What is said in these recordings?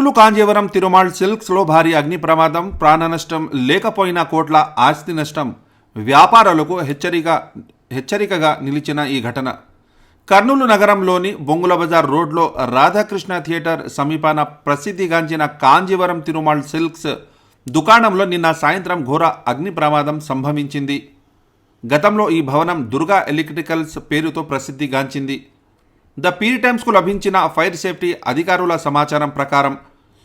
కర్నూలు కాంజీవరం తిరుమాల్ సిల్క్స్లో భారీ అగ్ని ప్రమాదం ప్రాణ నష్టం లేకపోయినా కోట్ల ఆస్తి నష్టం. వ్యాపారులకు హెచ్చరిక హెచ్చరికగా నిలిచిన ఈ ఘటన. కర్నూలు నగరంలోని బొంగుల బజార్ రోడ్లో రాధాకృష్ణ థియేటర్ సమీపాన ప్రసిద్ధిగాంచిన కాంజీవరం తిరుమాల్ సిల్క్స్ దుకాణంలో నిన్న సాయంత్రం ఘోర అగ్ని ప్రమాదం సంభవించింది. గతంలో ఈ భవనం దుర్గా ఎలక్ట్రికల్స్ పేరుతో ప్రసిద్ధిగాంచింది. ద పీర్ టైమ్స్కు లభించిన ఫైర్ సేఫ్టీ అధికారుల సమాచారం ప్రకారం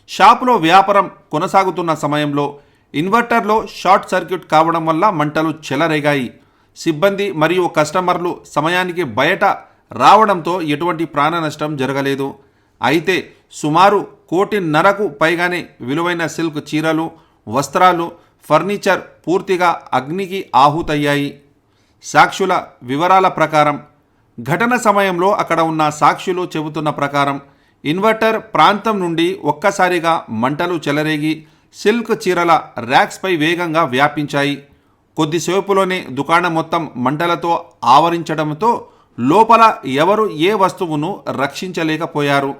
షాపులో వ్యాపారం కొనసాగుతున్న సమయంలో ఇన్వర్టర్లో షార్ట్ సర్క్యూట్ కావడం వల్ల మంటలు చెలరేగాయి. సిబ్బంది మరియు కస్టమర్లు సమయానికి బయట రావడంతో ఎటువంటి ప్రాణ నష్టం జరగలేదు. అయితే సుమారు కోటిన్నరకు పైగానే విలువైన సిల్క్ చీరలు వస్త్రాలు ఫర్నిచర్ పూర్తిగా అగ్నికి ఆహుతయ్యాయి. సాక్షుల వివరాల ప్రకారం ఘటన సమయంలో అక్కడ ఉన్న సాక్షులు చెబుతున్న ప్రకారం ఇన్వర్టర్ ప్రాంతం నుండి ఒక్కసారిగా మంటలు చెలరేగి సిల్క్ చీరల ర్యాక్స్పై వేగంగా వ్యాపించాయి. కొద్దిసేపులోనే దుకాణం మొత్తం మంటలతో ఆవరించడంతో లోపల ఎవరు ఏ వస్తువును రక్షించలేకపోయారు.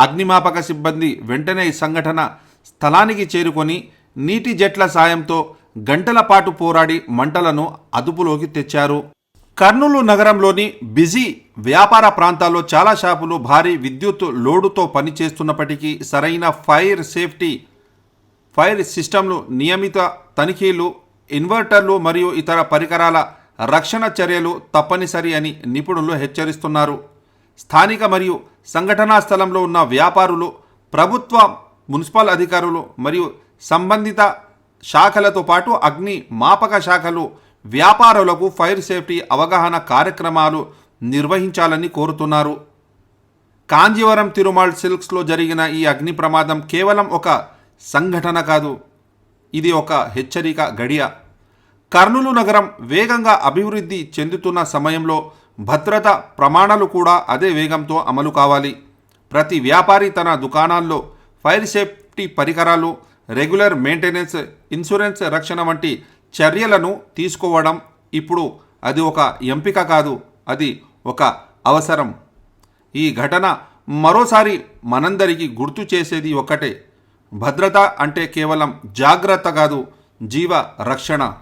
అగ్నిమాపక సిబ్బంది వెంటనే సంఘటన స్థలానికి చేరుకొని నీటి జెట్ల సాయంతో గంటల పాటు పోరాడి మంటలను అదుపులోకి తెచ్చారు. కర్నూలు నగరంలోని బిజీ వ్యాపార ప్రాంతాల్లో చాలా షాపులు భారీ విద్యుత్ లోడుతో పనిచేస్తున్నప్పటికీ సరైన ఫైర్ సేఫ్టీ ఫైర్ సిస్టమ్లు నియమిత తనిఖీలు ఇన్వర్టర్లు మరియు ఇతర పరికరాల రక్షణ చర్యలు తప్పనిసరి అని నిపుణులు హెచ్చరిస్తున్నారు. స్థానిక మరియు సంఘటనా స్థలంలో ఉన్న వ్యాపారులు ప్రభుత్వ మున్సిపల్ అధికారులు మరియు సంబంధిత శాఖలతో పాటు అగ్ని మాపక శాఖలు వ్యాపారులకు ఫైర్ సేఫ్టీ అవగాహన కార్యక్రమాలు నిర్వహించాలని కోరుతున్నారు. కాంజీవరం తిరుమాల్ సిల్క్స్లో జరిగిన ఈ అగ్ని ప్రమాదం కేవలం ఒక సంఘటన కాదు. ఇది ఒక హెచ్చరిక గడియ. కర్నూలు నగరం వేగంగా అభివృద్ధి చెందుతున్న సమయంలో భద్రత ప్రమాణాలు కూడా అదే వేగంతో అమలు కావాలి. ప్రతి వ్యాపారి తన దుకాణాల్లో ఫైర్ సేఫ్టీ పరికరాలు రెగ్యులర్ మెయింటెనెన్స్ ఇన్సూరెన్స్ రక్షణ వంటి చర్యలను తీసుకోవడం ఇప్పుడు అది ఒక ఎంపిక కాదు అది ఒక అవసరం. ఈ ఘటన మరోసారి మనందరికీ గుర్తు చేసేది ఒక్కటే. భద్రత అంటే కేవలం జాగ్రత్త కాదు జీవ రక్షణ.